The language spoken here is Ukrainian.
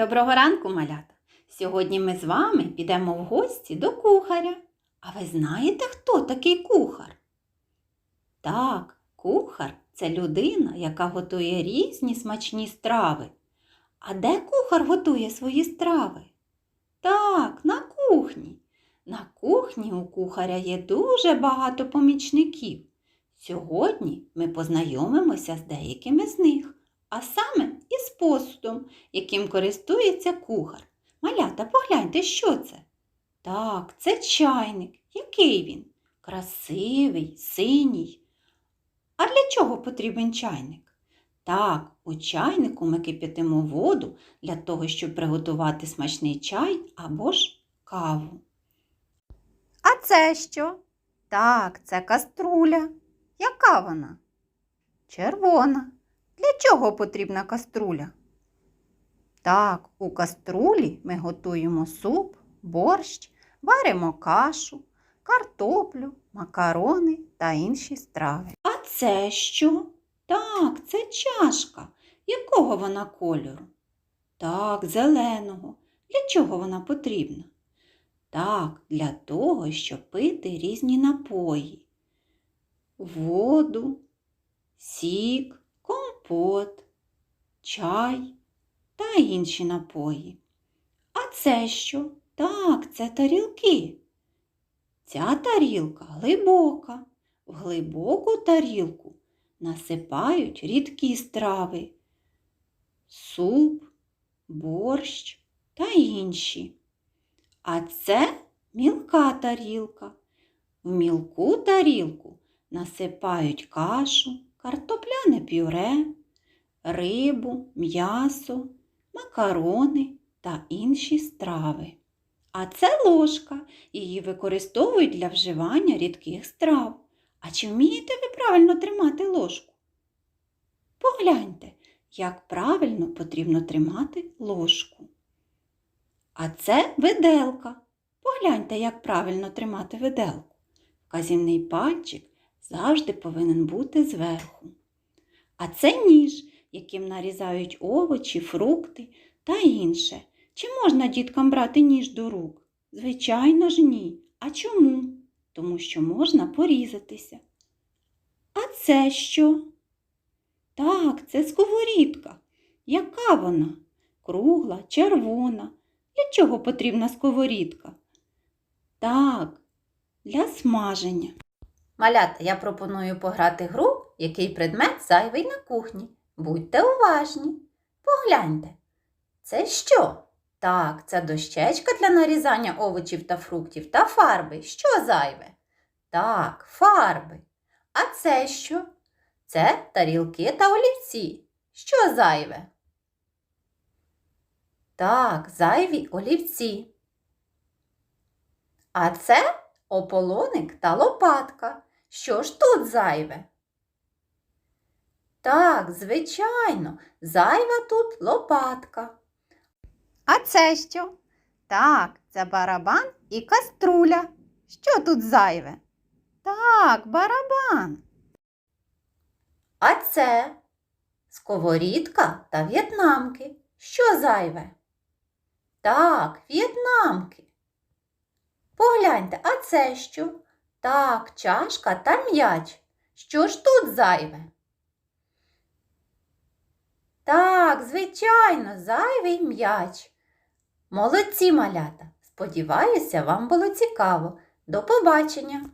Доброго ранку, малята! Сьогодні ми з вами підемо в гості до кухаря. А ви знаєте, хто такий кухар? Так, кухар це людина, яка готує різні смачні страви. А де кухар готує свої страви? Так, на кухні. На кухні у кухаря є дуже багато помічників. Сьогодні ми познайомимося з деякими з них, а саме із посудом, яким користується кухар. Малята, погляньте, що це? Так, це чайник. Який він? Красивий, синій. А для чого потрібен чайник? Так, у чайнику ми кип'ятимо воду для того, щоб приготувати смачний чай або ж каву. А це що? Так, це каструля. Яка вона? Червона. Для чого потрібна каструля? Так, у каструлі ми готуємо суп, борщ, варимо кашу, картоплю, макарони та інші страви. А це що? Так, це чашка. Якого вона кольору? Так, зеленого. Для чого вона потрібна? Так, для того, щоб пити різні напої. Воду, сік, компот, чай та інші напої. А це що? Так, це тарілки. Ця тарілка глибока. В глибоку тарілку насипають рідкі страви, суп, борщ та інші. А це мілка тарілка. В мілку тарілку насипають кашу, картопляне пюре, рибу, м'ясо, макарони та інші страви. А це ложка. Її використовують для вживання рідких страв. А чи вмієте ви правильно тримати ложку? Погляньте, як правильно потрібно тримати ложку. А це виделка. Погляньте, як правильно тримати виделку. Вказівний пальчик завжди повинен бути зверху. А це ніж, яким нарізають овочі, фрукти та інше. Чи можна діткам брати ніж до рук? Звичайно ж ні. А чому? Тому що можна порізатися. А це що? Так, це сковорідка. Яка вона? Кругла, червона. Для чого потрібна сковорідка? Так, для смаження. Малята, я пропоную пограти гру, який предмет зайвий на кухні. Будьте уважні. Погляньте. Це що? Так, це дощечка для нарізання овочів та фруктів та фарби. Що зайве? Так, фарби. А це що? Це тарілки та олівці. Що зайве? Так, зайві олівці. А це ополоник та лопатка. Що ж тут зайве? Так, звичайно, зайва тут лопатка. А це що? Так, це барабан і каструля. Що тут зайве? Так, барабан. А це сковорідка та в'єтнамки. Що зайве? Так, в'єтнамки. Погляньте, а це що? Так, чашка та м'яч. Що ж тут зайве? Так, звичайно, зайвий м'яч. Молодці малята! Сподіваюся, вам було цікаво. До побачення!